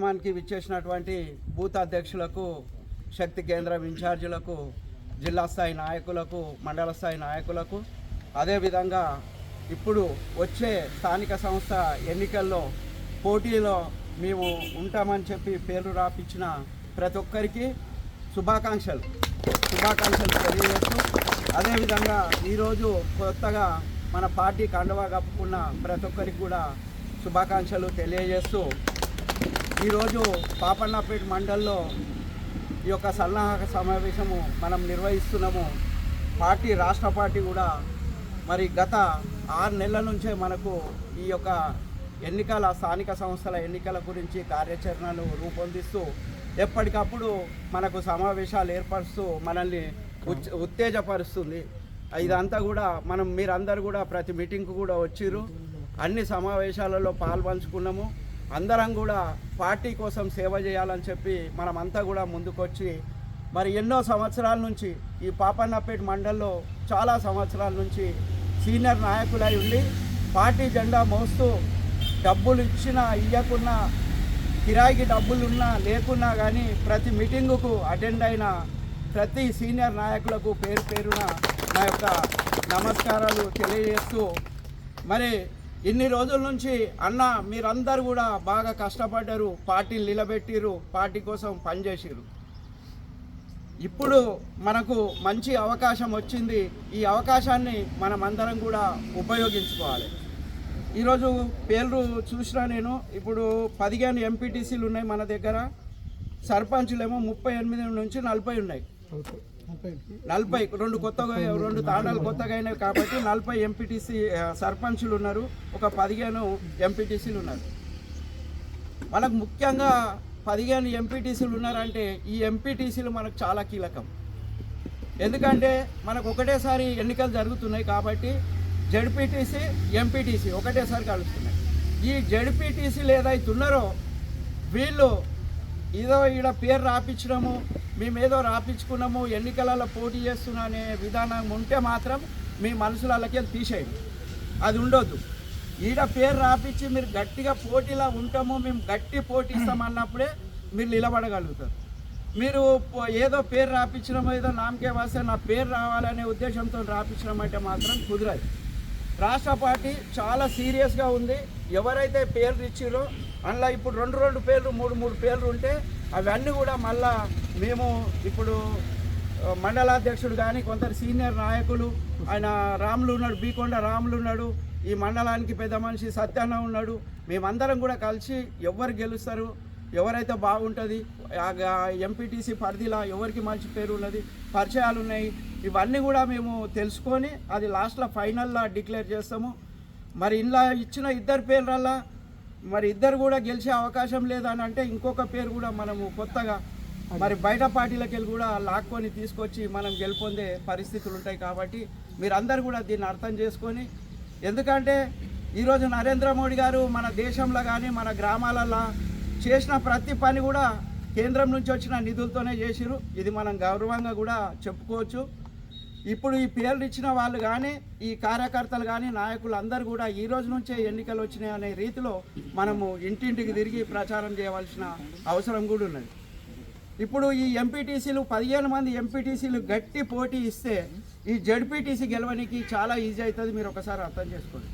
కార్యక్రమానికి విచ్చేసినటువంటి బూత్ అధ్యక్షులకు శక్తి కేంద్రం ఇన్ఛార్జీలకు జిల్లా స్థాయి నాయకులకు మండల స్థాయి నాయకులకు అదేవిధంగా ఇప్పుడు వచ్చే స్థానిక సంస్థ ఎన్నికల్లో పోటీలో మేము ఉంటామని చెప్పి పేరు రాపించిన ప్రతి ఒక్కరికి శుభాకాంక్షలు. శుభాకాంక్షలు తెలియజేస్తూ అదేవిధంగా ఈరోజు కొత్తగా మన పార్టీ కండువా కప్పుకున్న ప్రతి ఒక్కరికి కూడా శుభాకాంక్షలు తెలియజేస్తూ ఈరోజు పాపన్నపేట మండల్లో ఈ యొక్క సన్నాహక సమావేశము మనం నిర్వహిస్తున్నాము. పార్టీ రాష్ట్ర పార్టీ కూడా మరి గత ఆరు నెలల నుంచే మనకు ఈ యొక్క ఎన్నికల స్థానిక సంస్థల ఎన్నికల గురించి కార్యాచరణను రూపొందిస్తూ ఎప్పటికప్పుడు మనకు సమావేశాలు ఏర్పరుస్తూ మనల్ని ఉత్తేజపరుస్తుంది. ఇదంతా కూడా మనం మీరందరూ కూడా ప్రతి మీటింగ్కు కూడా వచ్చిర్రు. అన్ని సమావేశాలలో పాల్పంచుకున్నాము. అందరం కూడా పార్టీ కోసం సేవ చేయాలని చెప్పి మనమంతా కూడా ముందుకొచ్చి మరి ఎన్నో సంవత్సరాల నుంచి ఈ పాపన్నపేట మండల్లో చాలా సంవత్సరాల నుంచి సీనియర్ నాయకులై ఉండి పార్టీ జెండా మోస్తూ డబ్బులు ఇచ్చినా ఇవ్వకున్నా కిరాయికి డబ్బులున్నా లేకున్నా కానీ ప్రతి మీటింగుకు అటెండ్ అయిన ప్రతి సీనియర్ నాయకులకు పేరు పేరున నా యొక్క నమస్కారాలు తెలియజేస్తూ మరి ఇన్ని రోజుల నుంచి అన్న మీరందరూ కూడా బాగా కష్టపడ్డారు పార్టీని నిలబెట్టిరు పార్టీ కోసం పనిచేసిరు ఇప్పుడు మనకు మంచి అవకాశం వచ్చింది. ఈ అవకాశాన్ని మనం అందరం కూడా ఉపయోగించుకోవాలి. ఈరోజు పేర్లు చూసినా నేను ఇప్పుడు పదిహేను ఎంపీటీసీలు ఉన్నాయి మన దగ్గర. సర్పంచులేమో ముప్పై ఎనిమిది నుంచి నలభై ఉన్నాయి. నలభై. రెండు కొత్తగా రెండు తాండాలు కొత్తగా అయినవి కాబట్టి నలభై ఎంపీటీసీ సర్పంచులు ఉన్నారు. ఒక పదిహేను ఎంపీటీసీలు ఉన్నారు. మనకు ముఖ్యంగా పదిహేను ఎంపీటీసీలు ఉన్నారంటే ఈ ఎంపీటీసీలు మనకు చాలా కీలకం. ఎందుకంటే మనకు ఒకటేసారి ఎన్నికలు జరుగుతున్నాయి కాబట్టి జడ్పీటీసీ ఎంపీటీసీ ఒకటేసారి కలుస్తున్నాయి. ఈ జడ్పీటీసీలు ఏదైతే ఉన్నారో వీళ్ళు ఏదో ఈడ పేరు రాపించడము మేమేదో రాపించుకున్నాము ఎన్నికలలో పోటీ చేస్తున్నా అనే విధానం ఉంటే మాత్రం మీ మనసులకి తీసేయండి అది ఉండొద్దు. ఈడ పేరు రాపించి మీరు గట్టిగా పోటీలా ఉంటాము మేము గట్టి పోటీ ఇస్తామన్నప్పుడే మీరు నిలబడగలుగుతారు. మీరు ఏదో పేరు రాపించడం ఏదో నామకే వాస్తే నా పేరు రావాలనే ఉద్దేశంతో రాపించడం అంటే మాత్రం కుదరదు. రాష్ట్ర పార్టీ చాలా సీరియస్గా ఉంది. ఎవరైతే పేర్లు ఇచ్చిరో అందులో ఇప్పుడు రెండు రెండు పేర్లు మూడు మూడు పేర్లు ఉంటే అవన్నీ కూడా మళ్ళా మేము ఇప్పుడు మండలాధ్యక్షుడు కానీ కొందరు సీనియర్ నాయకులు ఆయన రాములు ఉన్నాడు బీకొండ రాములు ఉన్నాడు ఈ మండలానికి పెద్ద మనిషి సత్యాన్న ఉన్నాడు. మేమందరం కూడా కలిసి ఎవరు గెలుస్తారు ఎవరైతే బాగుంటుంది ఎంపీటీసీ పరిధిలో ఎవరికి మంచి పేరు ఉన్నది పరిచయాలు ఉన్నాయి ఇవన్నీ కూడా మేము తెలుసుకొని అది లాస్ట్లో ఫైనల్లో డిక్లేర్ చేస్తాము. మరి ఇలా ఇచ్చిన ఇద్దరు పేర్లల్లా మరి ఇద్దరు కూడా గెలిచే అవకాశం లేదని అంటే ఇంకొక పేరు కూడా మనము కొత్తగా మరి బయట పార్టీలకు వెళ్ళి కూడా లాక్కొని తీసుకొచ్చి మనం గెలుపొందే పరిస్థితులు ఉంటాయి కాబట్టి మీరందరూ కూడా దీన్ని అర్థం చేసుకొని ఎందుకంటే ఈరోజు నరేంద్ర మోడీ గారు మన దేశంలో కానీ మన గ్రామాలలో చేసిన ప్రతి పని కూడా కేంద్రం నుంచి వచ్చిన నిధులతోనే చేసిరు ఇది మనం గౌరవంగా కూడా చెప్పుకోవచ్చు. ఇప్పుడు ఈ పేర్లు ఇచ్చిన వాళ్ళు కానీ ఈ కార్యకర్తలు కానీ నాయకులు అందరూ కూడా ఈ రోజు నుంచే ఎన్నికలు వచ్చినాయి అనే రీతిలో మనము ఇంటింటికి తిరిగి ప్రచారం చేయవలసిన అవసరం కూడా ఉన్నది. ఇప్పుడు ఈ ఎంపీటీసీలు పదిహేను మంది ఎంపీటీసీలు గట్టి పోటీ ఇస్తే ఈ జడ్పీటీసీ గెలవనికి చాలా ఈజీ అవుతుంది. మీరు ఒకసారి అర్థం చేసుకోండి.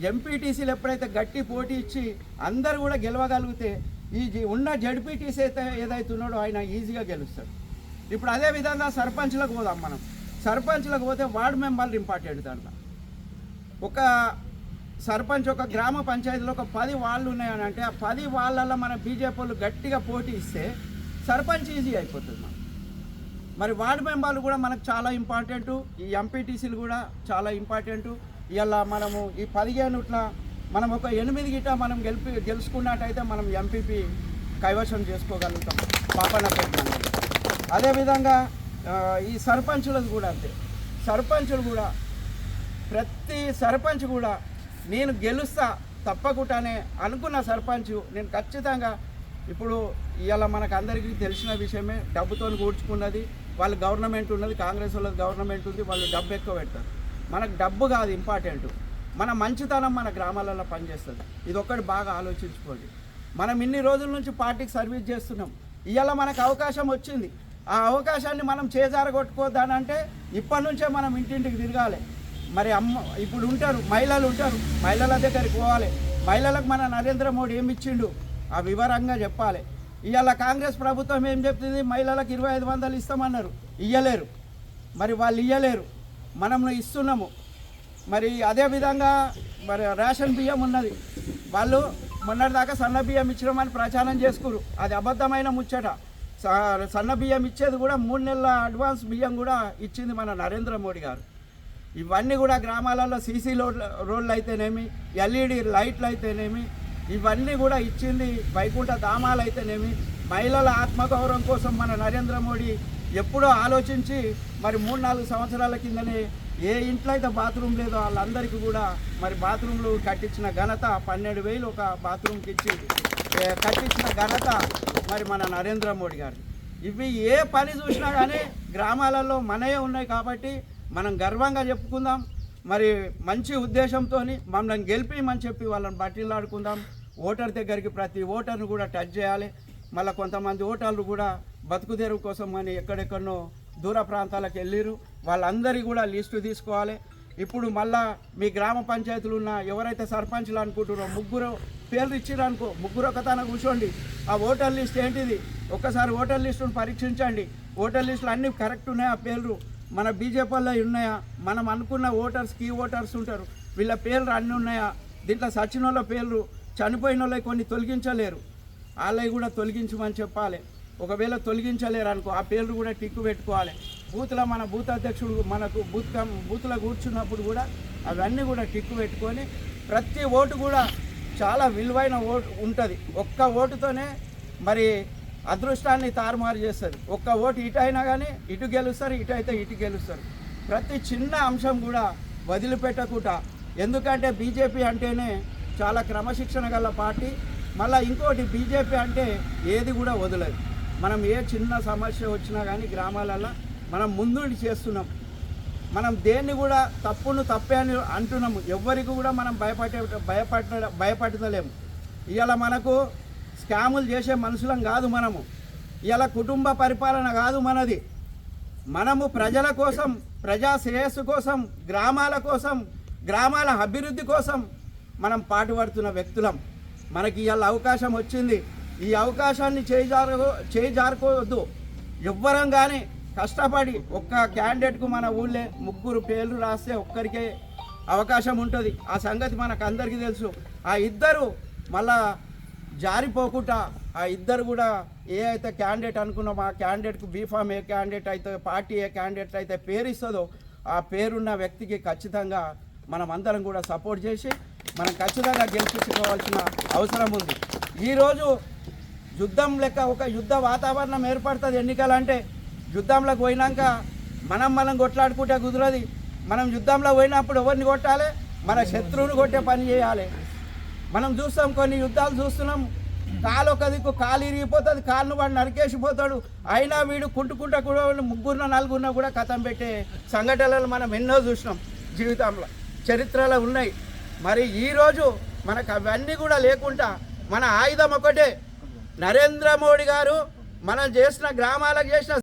ఎంపీటీసీలు ఎప్పుడైతే గట్టి పోటీ ఇచ్చి అందరు కూడా గెలవగలిగితే ఈ జి- ఉన్న జడ్పీటీసీ అయితే ఏదైతే ఉన్నాడో ఆయన ఈజీగా గెలుస్తాడు. ఇప్పుడు అదే విధంగా సర్పంచ్లకు పోదాం మనం. సర్పంచ్లకు పోతే వార్డు మెంబర్లు ఇంపార్టెంట్ దాంట్లో. ఒక సర్పంచ్ ఒక గ్రామ పంచాయతీలో ఒక పది వాళ్ళు ఉన్నాయని అంటే ఆ పది వాళ్ళల్లో మన బీజేపీ వాళ్ళు గట్టిగా పోటీ ఇస్తే సర్పంచ్ ఈజీ అయిపోతుంది మనకు. మరి వార్డు మెంబర్లు కూడా మనకు చాలా ఇంపార్టెంటు. ఈ ఎంపీటీసీలు కూడా చాలా ఇంపార్టెంటు. ఇలా మనము ఈ పదిహేనుట్ల మనం ఒక ఎనిమిది గిట మనం గెలిపి గెలుచుకున్నట్టయితే మనం ఎంపీపీ కైవశం చేసుకోగలుగుతాం. పాపన అదేవిధంగా ఈ సర్పంచులకు కూడా అంతే. సర్పంచులు కూడా ప్రతి సర్పంచ్ కూడా నేను గెలుస్తా తప్పకుండానే అనుకున్న సర్పంచ్ నేను ఖచ్చితంగా ఇప్పుడు ఇవాళ మనకు అందరికీ తెలిసిన విషయమే డబ్బుతో కూర్చుకున్నది వాళ్ళు గవర్నమెంట్ ఉన్నది కాంగ్రెస్ వాళ్ళది గవర్నమెంట్ ఉంది వాళ్ళు డబ్బు ఎక్కువ పెడతారు. మనకు డబ్బు కాదు ఇంపార్టెంట్. మన మంచితనం మన గ్రామాలలో పనిచేస్తుంది. ఇది ఒక్కటి బాగా ఆలోచించుకోండి. మనం ఇన్ని రోజుల నుంచి పార్టీకి సర్వీస్ చేస్తున్నాం. ఇవాళ మనకు అవకాశం వచ్చింది. ఆ అవకాశాన్ని మనం చేజారగొట్టుకోవద్దానంటే ఇప్పటి నుంచే మనం ఇంటింటికి తిరగాలి. మరి అమ్మ ఇప్పుడు ఉంటారు మహిళలు ఉంటారు మహిళల దగ్గరికి పోవాలి. మహిళలకు మన నరేంద్ర మోడీ ఏమి ఇచ్చిండు? ఆ వివరంగా చెప్పాలి. ఇవాళ కాంగ్రెస్ ప్రభుత్వం ఏం చెప్తుంది? మహిళలకు ఇరవై ఐదు వందలు ఇస్తామన్నారు. ఇయ్యలేరు. మరి వాళ్ళు ఇయ్యలేరు. మనం ఇస్తున్నాము. మరి అదే విధంగా మరి రేషన్ బియ్యం ఉన్నది. వాళ్ళు మొన్నటిదాకా సన్న బియ్యం ఇచ్చినామని ప్రచారం చేసుకురు. అది అబద్ధమైన ముచ్చట. సన్న బియ్యం ఇచ్చేది కూడా మూడు నెలల అడ్వాన్స్ బియ్యం కూడా ఇచ్చింది మన నరేంద్ర మోడీ గారు. ఇవన్నీ కూడా గ్రామాలలో సీసీ రోడ్ల రోడ్లు అయితేనేమి ఎల్ఈడి లైట్లు అయితేనేమి ఇవన్నీ కూడా ఇచ్చింది వైకుంఠ ధామాలు అయితేనేమి మహిళల ఆత్మగౌరవం కోసం మన నరేంద్ర మోడీ ఎప్పుడో ఆలోచించి మరి మూడు నాలుగు సంవత్సరాల కిందనే ఏ ఇంట్లో అయితే బాత్రూమ్ లేదో వాళ్ళందరికీ కూడా మరి బాత్రూమ్లు కట్టించిన ఘనత పన్నెండు వేలు ఒక బాత్రూమ్కి ఇచ్చి కట్టించిన ఘనత మరి మన నరేంద్ర మోడీ గారు ఇవి ఏ పని చూసినా కానీ గ్రామాలలో మనయే ఉన్నాయి కాబట్టి మనం గర్వంగా చెప్పుకుందాం. మరి మంచి ఉద్దేశంతో మమ్మల్ని గెలిపిమని చెప్పి వాళ్ళని బట్టిలాడుకుందాం ఓటర్ దగ్గరికి ప్రతి ఓటర్ను కూడా టచ్ చేయాలి. మళ్ళీ కొంతమంది ఓటర్లు కూడా బతుకు తెరువు కోసం అని ఎక్కడెక్కడనో దూర ప్రాంతాలకు వెళ్ళిరు. వాళ్ళందరి కూడా లిస్టు తీసుకోవాలి. ఇప్పుడు మళ్ళా మీ గ్రామ పంచాయతీలు ఉన్న ఎవరైతే సర్పంచ్లు అనుకుంటున్నారో ముగ్గురు పేర్లు ఇచ్చిర్రు అనుకో ముగ్గురు ఒక తన కూర్చోండి. ఆ ఓటర్ లిస్ట్ ఏంటిది? ఒక్కసారి ఓటర్ లిస్టును పరీక్షించండి. ఓటర్ లిస్టులు అన్నీ కరెక్ట్ ఉన్నాయా? పేర్లు మన బీజేపీలో ఉన్నాయా? మనం అనుకున్న ఓటర్స్ కీ ఓటర్స్ ఉంటారు. వీళ్ళ పేర్లు అన్నీ ఉన్నాయా? దీంట్లో సచిన వాళ్ళ పేర్లు చనిపోయిన వాళ్ళకి కొన్ని తొలగించలేరు. వాళ్ళవి కూడా తొలగించమని చెప్పాలి. ఒకవేళ తొలగించలేరు అనుకో ఆ పేర్లు కూడా టిక్కు పెట్టుకోవాలి. బూత్లో మన బూత్ అధ్యక్షుడు మనకు బూత్ బూతుల బూత్లో కూర్చున్నప్పుడు కూడా అవన్నీ కూడా టిక్కు పెట్టుకొని ప్రతి ఓటు కూడా చాలా విలువైన ఓటు ఉంటుంది. ఒక్క ఓటుతోనే మరి అదృష్టాన్ని తారుమారు చేస్తుంది. ఒక్క ఓటు ఇటు అయినా కానీ ఇటు గెలుస్తారు ఇటు అయితే ఇటు గెలుస్తారు. ప్రతి చిన్న అంశం కూడా వదిలిపెట్టకుండా ఎందుకంటే బీజేపీ అంటేనే చాలా క్రమశిక్షణ గల పార్టీ. మళ్ళీ ఇంకోటి బీజేపీ అంటే ఏది కూడా వదలదు. మనం ఏ చిన్న సమస్య వచ్చినా కానీ గ్రామాలలో మనం ముందుండి చేస్తున్నాం. మనం దేన్ని కూడా తప్పును తప్పే అని అంటున్నాము. ఎవ్వరికి కూడా మనం భయపడే భయపడ భయపడతలేము. ఇవాళ మనకు స్కాములు చేసే మనుషులం కాదు మనము. ఇలా కుటుంబ పరిపాలన కాదు మనది. మనము ప్రజల కోసం ప్రజా శ్రేయస్సు కోసం గ్రామాల కోసం గ్రామాల అభివృద్ధి కోసం మనం పాటుపడుతున్న వ్యక్తులం. మనకి ఇవాళ అవకాశం వచ్చింది. ఈ అవకాశాన్ని చేజారు చేజారుకోవద్దు. ఎవ్వరం కానీ కష్టపడి ఒక్క క్యాండిడేట్కు మన ఊళ్ళే ముగ్గురు పేర్లు రాస్తే ఒక్కరికే అవకాశం ఉంటుంది. ఆ సంగతి మనకు అందరికీ తెలుసు. ఆ ఇద్దరు మళ్ళా జారిపోకుండా ఆ ఇద్దరు కూడా ఏ అయితే క్యాండిడేట్ అనుకున్నామో ఆ క్యాండిడేట్కు బీఫామ్ ఏ క్యాండిడేట్ అయితే పార్టీ ఏ క్యాండిడేట్ అయితే పేరు ఇస్తుందో ఆ పేరున్న వ్యక్తికి ఖచ్చితంగా మనం అందరం కూడా సపోర్ట్ చేసి మనం ఖచ్చితంగా గెలిపించుకోవాల్సిన అవసరం ఉంది. ఈరోజు యుద్ధం లెక్క ఒక యుద్ధ వాతావరణం ఏర్పడుతుంది ఎన్నికలంటే యుద్ధంలోకి పోయినాక మనం మనం కొట్లాడుకుంటే కుదరది. మనం యుద్ధంలో పోయినప్పుడు ఎవరిని కొట్టాలి? మన శత్రువుని కొట్టే పని చేయాలి. మనం చూస్తాం కొన్ని యుద్ధాలు చూస్తున్నాం. కాలు ఒక దిక్కు కాలు ఇరిగిపోతుంది కాలును వాడు నరికేసిపోతాడు. అయినా వీడు కుంటుకుంటా కూడా ముగ్గురున నలుగురున కూడా కథం పెట్టే సంఘటనలు మనం ఎన్నో చూసినాం జీవితంలో. చరిత్రలో ఉన్నాయి. మరి ఈరోజు మనకు అవన్నీ కూడా లేకుండా మన ఆయుధం ఒకటే. నరేంద్ర మోడీ గారు మనం చేసిన గ్రామాలకు చేసిన